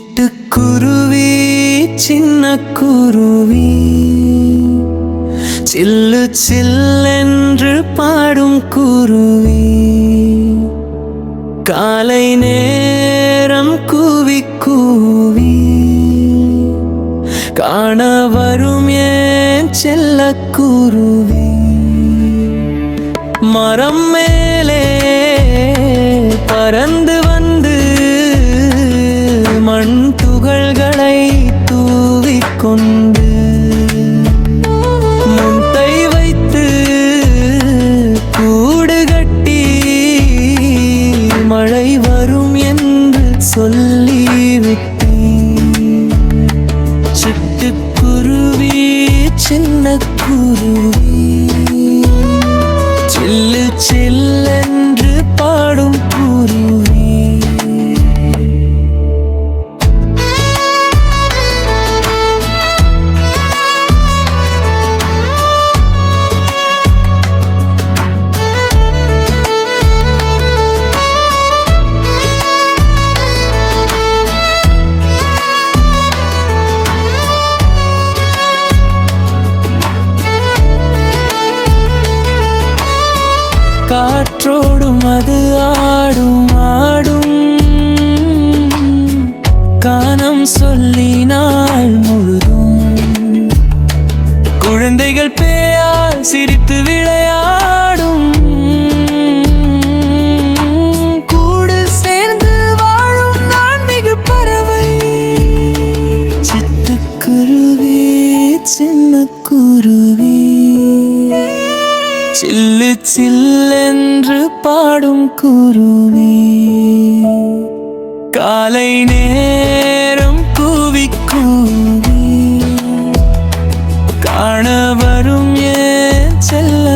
சிட்டுக்குருவி சின்ன குருவி சில்லு சில்லென்று பாடும் குருவி காலை நேரம் கூவி கூவி காண வரும் ஏன் செல்ல குருவி மரம் மேலே பறந்து வந்து மண் துகள்களை தூவிக்கொண்டு முட்டை வைத்து கூடு கட்டி மழை வரும் என்று சொல்லிவிட்டேன். சிட்டுக்குருவி சின்ன குருவி சில்லு காற்றோடும் அது ஆடும் ஆடும். கானம் சொல்லினாள் முழுதும். குழந்தைகள் பேயால் சிரித்து விளையாடும். கூடு சேர்ந்து வாழும் நான்மிகு பறவை. சிட்டுக்குருவி சின்ன குருவி சில்லு சில்லென்று பாடும் குருவி. காலை நேரம் கூவி கூவி காண வரும் ஏ செல்ல